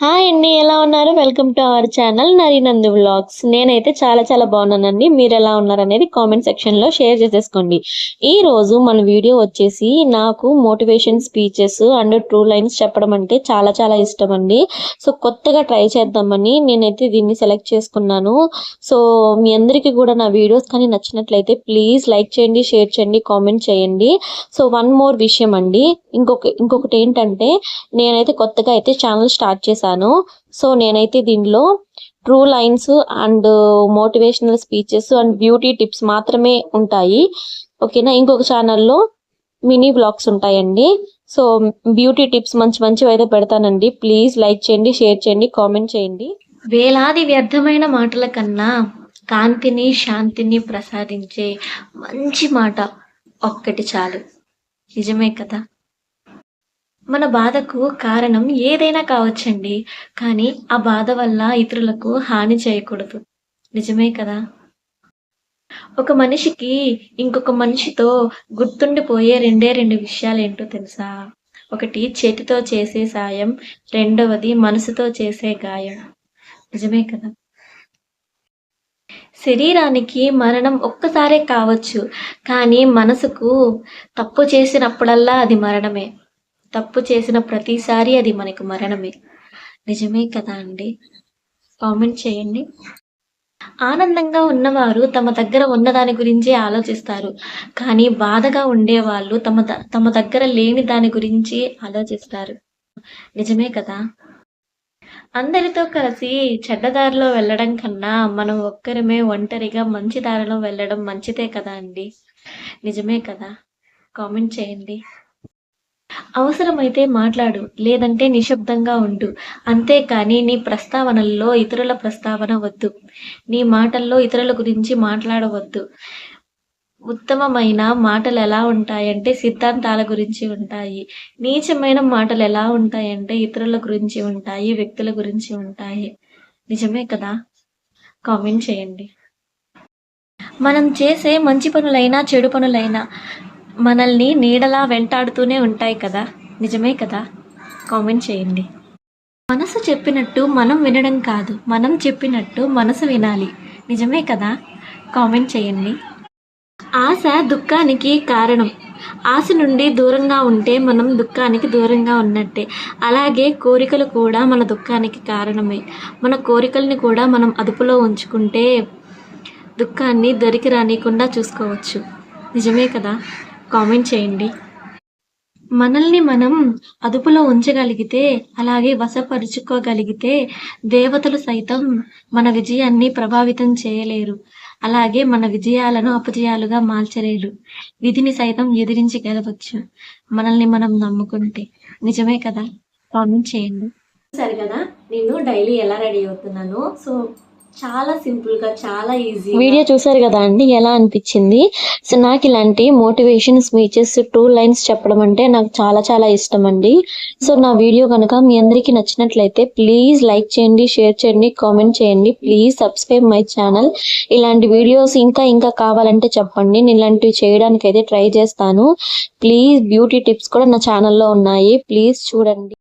Hi అండి ఎలా ఉన్నారు? Welcome to our channel Narinandu vlogs నేనైతే చాలా చాలా బాగున్నానండి. మీరు ఎలా ఉన్నారు అనేది కామెంట్ సెక్షన్లో షేర్ చేసేసుకోండి. ఈ రోజు మన వీడియో వచ్చేసి నాకు motivation speeches and true lines చెప్పడం అంటే చాలా చాలా ఇష్టం అండి. సో కొత్తగా ట్రై చేద్దామని నేనైతే దీన్ని సెలెక్ట్ చేసుకున్నాను. సో మీ అందరికీ కూడా నా వీడియోస్ కానీ నచ్చినట్లయితే ప్లీజ్ లైక్ చేయండి షేర్ చేయండి కామెంట్ చేయండి. సో వన్ మోర్ విషయం అండి. ఇంకొక ఇంకొకటి ఏంటంటే నేనైతే కొత్తగా అయితే ఛానల్ స్టార్ట్ చేశాను సో నేనైతే దీనిలో true lines and motivational speeches and beauty tips మాత్రమే ఉంటాయి. ఓకేనా? ఇంకొక ఛానల్లో మినీ బ్లాగ్స్ ఉంటాయండి. సో బ్యూటీ టిప్స్ మంచి మంచివి అయితే పెడతానండి. ప్లీజ్ లైక్ చేయండి షేర్ చేయండి కామెంట్ చేయండి. వేలాది వ్యర్థమైన మాటల కన్నా కాంతిని శాంతిని ప్రసాదించే మంచి మాట ఒక్కటి చాలు. నిజమే కదా? మన బాధకు కారణం ఏదైనా కావచ్చండి. కానీ ఆ బాధ వల్ల ఇతరులకు హాని చేయకూడదు. నిజమే కదా? ఒక మనిషికి ఇంకొక మనిషితో గుర్తుండిపోయే రెండే రెండు విషయాలు ఏంటో తెలుసా? ఒకటి చేతితో చేసే సాయం రెండవది మనసుతో చేసే గాయం. నిజమే కదా? శరీరానికి మరణం ఒక్కసారే కావచ్చు కానీ మనసుకు తప్పు చేసినప్పుడల్లా అది మరణమే. తప్పు చేసిన ప్రతిసారి అది మనకు మరణమే. నిజమే కదా అండి? కామెంట్ చేయండి. ఆనందంగా ఉన్నవారు తమ దగ్గర ఉన్న దాని గురించే ఆలోచిస్తారు. కానీ బాధగా ఉండేవాళ్ళు తమ ద- తమ దగ్గర లేని దాని గురించి ఆలోచిస్తారు. నిజమే కదా? అందరితో కలిసి చెడ్డదారిలో వెళ్ళడం కన్నా మనం ఒక్కరమే ఒంటరిగా మంచి దారిలో వెళ్ళడం మంచిదే కదా అండి? నిజమే కదా? కామెంట్ చేయండి. అవసరమైతే మాట్లాడు లేదంటే నిశ్శబ్దంగా ఉండు. అంతేకాని నీ ప్రస్తావనల్లో ఇతరుల ప్రస్తావన వద్దు. నీ మాటల్లో ఇతరుల గురించి మాట్లాడవద్దు. ఉత్తమమైన మాటలు ఎలా ఉంటాయంటే సిద్ధాంతాల గురించి ఉంటాయి. నీచమైన మాటలు ఎలా ఉంటాయంటే ఇతరుల గురించి ఉంటాయి వ్యక్తుల గురించి ఉంటాయి. నిజమే కదా? కామెంట్ చేయండి. మనం చేసే మంచి పనులైనా చెడు పనులైనా మనల్ని నీడలా వెంటాడుతూనే ఉంటాయి కదా. నిజమే కదా? కామెంట్ చేయండి. మనసు చెప్పినట్టు మనం వినడం కాదు. మనం చెప్పినట్టు మనసు వినాలి. నిజమే కదా? కామెంట్ చేయండి. ఆశ దుఃఖానికి కారణం. ఆశ నుండి దూరంగా ఉంటే మనం దుఃఖానికి దూరంగా ఉన్నట్టే. అలాగే కోరికలు కూడా మన దుఃఖానికి కారణమే. మన కోరికల్ని కూడా మనం అదుపులో ఉంచుకుంటే దుఃఖాన్ని దొరికి రానియకుండా చూసుకోవచ్చు. నిజమే కదా? కామెంట్ చేయండి. మనల్ని మనం అదుపులో ఉంచగలిగితే అలాగే వశపరుచుకోగలిగితే దేవతలు సైతం మన విజయాన్ని ప్రభావితం చేయలేరు. అలాగే మన విజయాలను అపజయాలుగా మార్చలేరు. విధిని సైతం ఎదిరించి గెలవచ్చు. మనల్ని మనం నమ్ముకుంటే. నిజమే కదా? కామెంట్ చేయండి. సరే కదా నేను డైలీ ఎలా రెడీ అవుతున్నాను. సో చాలా సింపుల్గా చాలా ఈజీ వీడియో చూసారు కదా అండి ఎలా అనిపించింది? సో నాకు ఇలాంటి మోటివేషన్ స్పీచెస్ టూ లైన్స్ చెప్పడం అంటే నాకు చాలా చాలా ఇష్టం అండి. సో నా వీడియో కనుక మీ అందరికీ నచ్చినట్లయితే ప్లీజ్ లైక్ చేయండి షేర్ చేయండి కామెంట్ చేయండి. ప్లీజ్ సబ్స్క్రైబ్ మై ఛానల్ ఇలాంటి వీడియోస్ ఇంకా ఇంకా కావాలంటే చెప్పండి. నేను ఇలాంటివి చేయడానికి అయితే ట్రై చేస్తాను. ప్లీజ్ బ్యూటీ టిప్స్ కూడా నా ఛానల్లో ఉన్నాయి. ప్లీజ్ చూడండి.